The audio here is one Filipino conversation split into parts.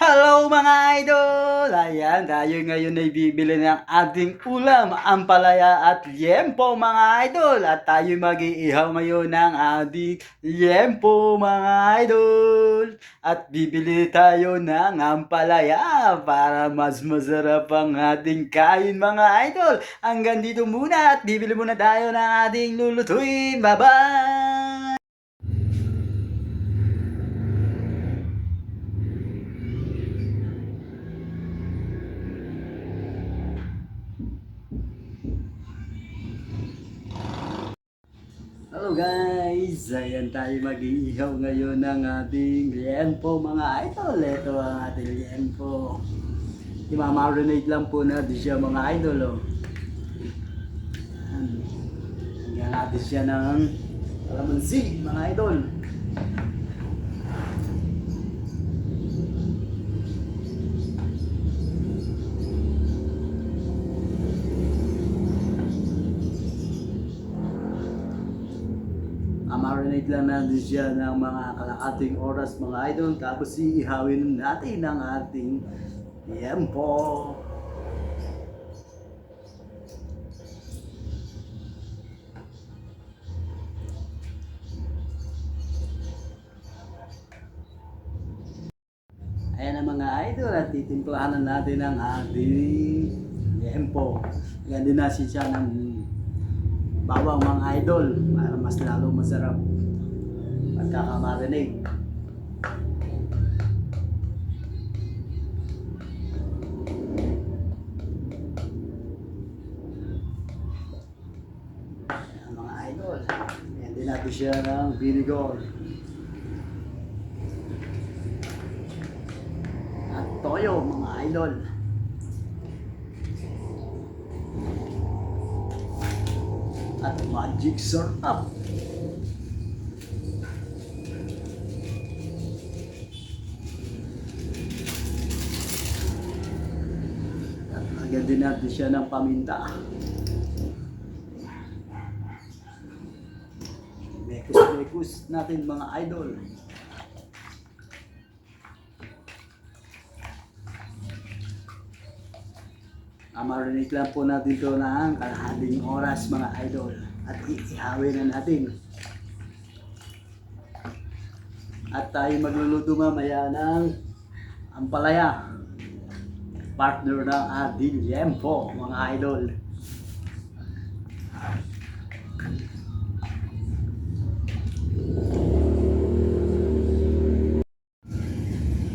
Hello mga idol! Ayan, tayo ngayon ay bibili ng ating ulam, ampalaya at liempo mga idol. At tayo mag-iihaw ngayon ng ating liempo mga idol. At bibili tayo ng ampalaya para mas masarap ang ating kain mga idol. Hanggang dito muna at bibili muna tayo ng ating lulutuin. Bye-bye! Ayan tayo mag-iihaw ngayon ng ating liempo mga idol. Ito ang ating liempo. Imamarinate lang po natin siya mga idol. Oh. Lagyan natin siya ng kalamansi mga idol. Marinate lang natin siya ng mga kalahating oras mga idol tapos iihawin natin ang ating tiempo. Ayan ang mga idol at titimplahan natin ang ating tiempo. Din nasin siya ng bawang mga idol para mas lalo masarap pagkakamarinig. Ayan, mga idol. Ayan din natin siya ng vinegar. At toyo mga idol. at magic syrup. At lagyan din natin siya ng paminta. Bekus-bekus natin mga idol. Amarinate lang po natin ito ng kalahating oras mga idol at iihawin na natin. At tayo magluluto mamaya ng ampalaya. Partner ng ating liempo mga idol.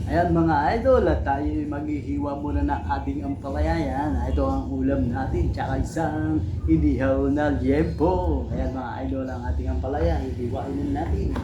Ayan mga idol, at tayo maghihiwa muna ng ating ampalaya. Ito ang ulam natin, tsaka isang inihaw na liempo. Ayan mga idol, ang ating ampalaya, hihiwain na natin.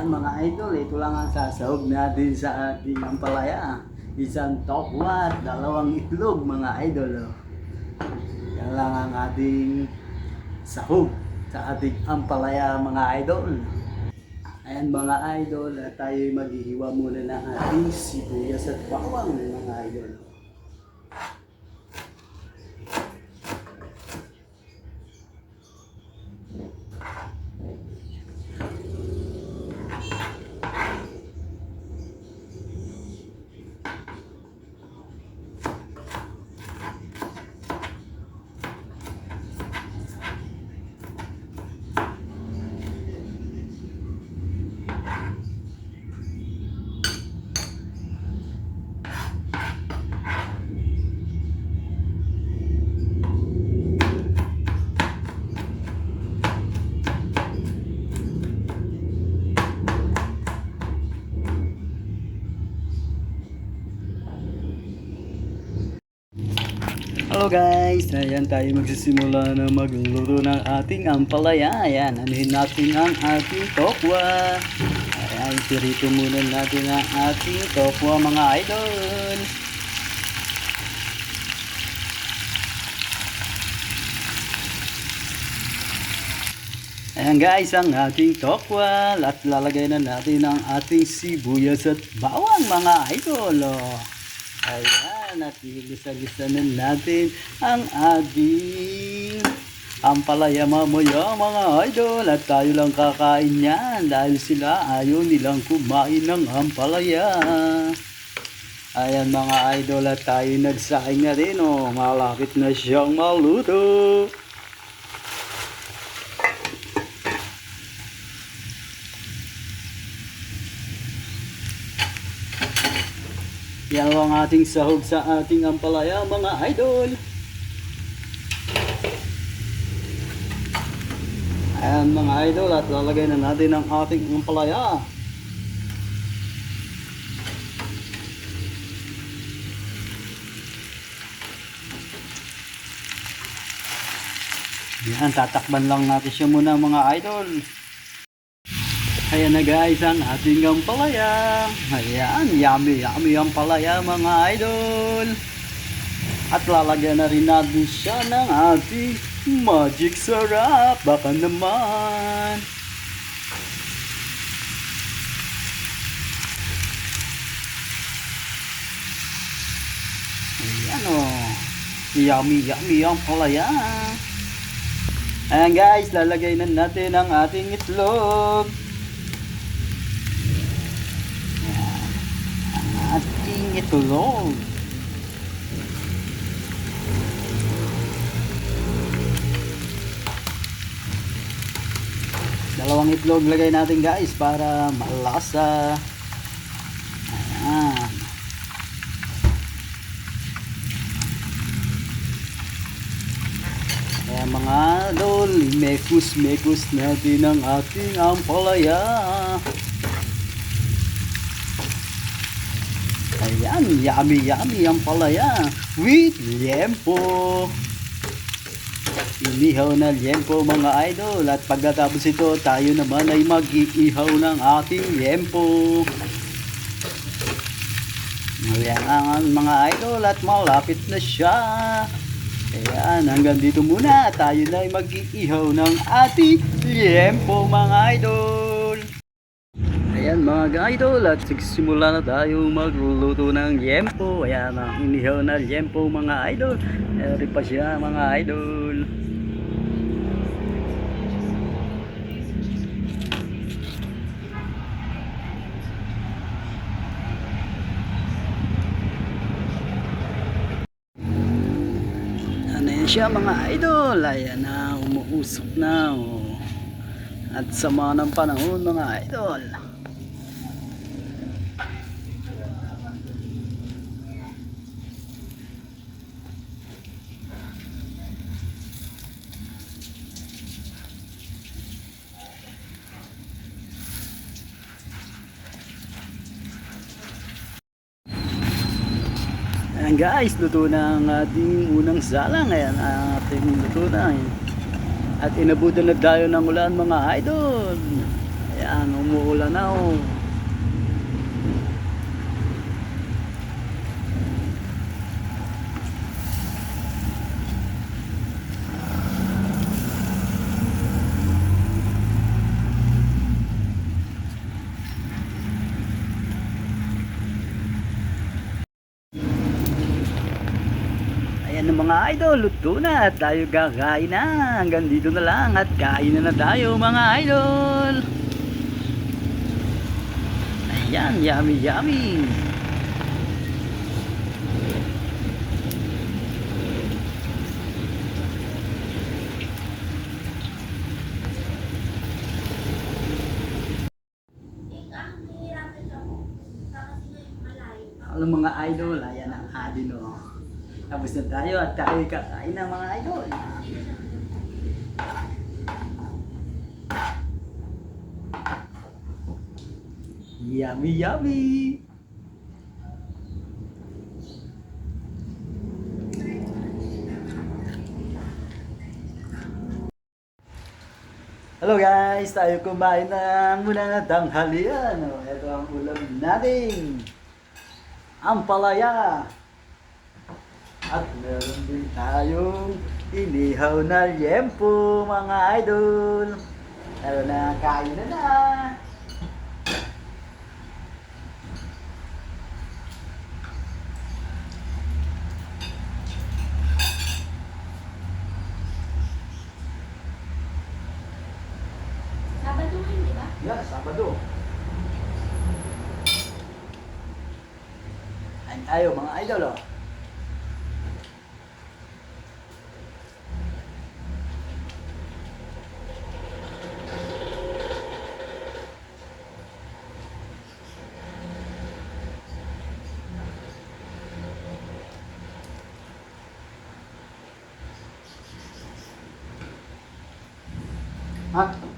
Ayan mga idol, ito lang ang sasahog natin sa ating ampalaya. Isang tokwa at dalawang itlog mga idol. oh. Yan lang ang ating sahog sa ating ampalaya mga idol. Ayan mga idol, tayo maghihiwa muna ng ating sibuyas at bawang mga idol. Hello guys! Ayan tayo magsisimula na magluto ng ating ampalaya. Ayan, anuhin natin ang ating tokwa. Ayan, pirito muna natin ang ating tokwa mga idol. Ayan guys, ang ating tokwa. At lalagay na natin ang ating sibuyas at bawang mga idol. Oh. Ayan, at igisa-gisa na natin ang ating ampalaya mamaya mga idol. At tayo lang kakain yan dahil sila ayaw nilang kumain ng ampalaya. Ayan mga idol at tayo nagsaing na rin oh. Malapit na siyang maluto. Yan ang ating sahog sa ating ampalaya mga idol. Ayan mga idol at lalagay na natin ang ating ampalaya. Yan, tatakban lang natin siya muna mga idol. Ayan na guys ang ating ampalaya. Ayan, yummy yummy ang palaya mga idol. At lalagyan na rin natin siya ng ating magic sarap. Baka naman. Ayan o. Yummy yummy ang palaya. Ayan guys, lalagay na natin ang ating itlog. Itlog. Dalawang itlog lagay natin guys para malasa. Ayan. Kaya mga dol, mekus-mekus natin ang ating ampalaya. Ayan, yummy yummy ang palaya with liempo. Inihaw na liempo mga idol at pagkatapos ito tayo naman ay mag-iihaw ng ating liempo. Ayan ang mga idol at malapit na siya. Ayan, hanggang dito muna tayo na mag-iihaw ng ating liempo mga idol. Mga idol at sigsimula na tayo magluluto ng yempo. Ayan ang inihaw na yempo mga idol. Eri pa siya mga idol. Ano yan siya mga idol? Ayan na, umuusok na. Oh. At sama ng panahon mga idol. Ayan guys, luto na ang ating unang salang. Ayan ang ating luto na. Ayan. At inabutan na tayo ng ulan mga idol. Ayan, umuulan na oh. Ayan mga idol, luto na at tayo kakain na. Hanggang dito na lang at kain na na tayo mga idol. Ayan, yummy yummy. Alam mga idol, ayan ang adin oh. Tapos na tayo at tayo kakain ng mga idol. Yummy, yummy! Hello guys! Tayo kumain ng muna na tanghalian. Ito ang ulam natin. Ampalaya! Ampalaya! At meron din tayong inihaw na yempo mga idol. Tara na, kain na na. Sabado ngayon, di ba? Yan, Sabado. Kain tayo mga idol oh. 啊。